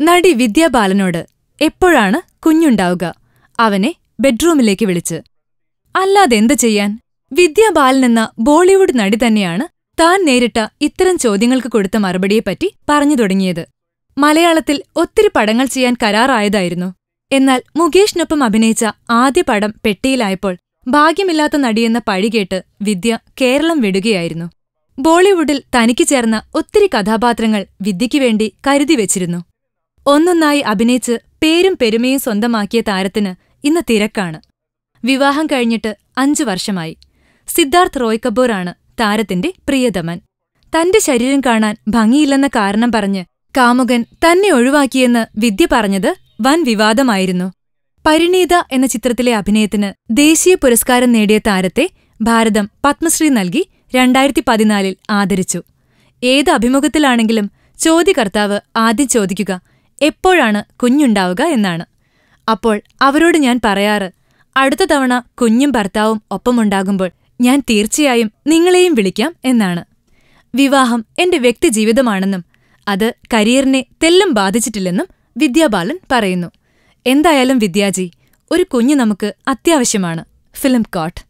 നടി വിദ്യാബാലനോട് എപ്പോഴാണ് കുഞ്ഞുണ്ടാവുക? അവനെ ബെഡ്റൂമിലേക്ക് വിളിച്ച്. അല്ലാതെ എന്തു ചെയ്യാൻ? വിദ്യാബാലൻ എന്ന ബോളിവുഡ് നടി തന്നെയാണ് താൻ നേരിട്ട ഇത്തരം ചോദ്യങ്ങൾക്ക് കൊടുത്ത മറുപടിയെപ്പറ്റി പറഞ്ഞു തുടങ്ങിയത്. മലയാളത്തിൽ ഒത്തിരി പടങ്ങൾ ചെയ്യാൻ കരാറായതായിരുന്നു. എന്നാൽ മുകേഷിനൊപ്പം അഭിനയിച്ച ആദ്യ പടം പെട്ടിയിലായപ്പോൾ ഭാഗ്യമില്ലാത്ത നടിയെന്ന പഴികേട്ട് വിദ്യ കേരളം വിടുകയായിരുന്നു. ബോളിവുഡിൽ തനിക്ക് ചേർന്ന ഒത്തിരി കഥാപാത്രങ്ങൾ വിദ്യയ്ക്കു വേണ്ടി കരുതി വെച്ചിരുന്നു. ഒന്നൊന്നായി അഭിനയിച്ച് പേരും പെരുമയും സ്വന്തമാക്കിയ താരത്തിന് ഇന്ന് തിരക്കാണ്. വിവാഹം കഴിഞ്ഞിട്ട് അഞ്ചു വർഷമായി. സിദ്ധാർത്ഥ് റോയ് കപൂറാണ് താരത്തിന്റെ പ്രിയതമൻ. തന്റെ ശരീരം കാണാൻ ഭംഗിയില്ലെന്ന കാരണം പറഞ്ഞ് കാമുകൻ തന്നെ ഒഴിവാക്കിയെന്ന് വിദ്യ പറഞ്ഞത് വൻ വിവാദമായിരുന്നു. പരിണീത എന്ന ചിത്രത്തിലെ അഭിനയത്തിന് ദേശീയ പുരസ്കാരം നേടിയ താരത്തെ ഭാരതം പത്മശ്രീ നൽകി രണ്ടായിരത്തി പതിനാലിൽ ആദരിച്ചു. ഏത് അഭിമുഖത്തിലാണെങ്കിലും ചോദ്യകർത്താവ് ആദ്യം ചോദിക്കുക എപ്പോഴാണ് കുഞ്ഞുണ്ടാവുക? എന്നാണ്. അപ്പോൾ അവരോട് ഞാൻ പറയാറ് അടുത്ത തവണ കുഞ്ഞും ഭർത്താവും ഒപ്പമുണ്ടാകുമ്പോൾ ഞാൻ തീർച്ചയായും നിങ്ങളെയും വിളിക്കാം എന്നാണ്. വിവാഹം എന്റെ വ്യക്തിജീവിതമാണെന്നും അത് കരിയറിനെ തെല്ലും ബാധിച്ചിട്ടില്ലെന്നും വിദ്യാബാലൻ പറയുന്നു. എന്തായാലും വിദ്യാജി ഒരു കുഞ്ഞ് നമുക്ക് അത്യാവശ്യമാണ്. Film coat.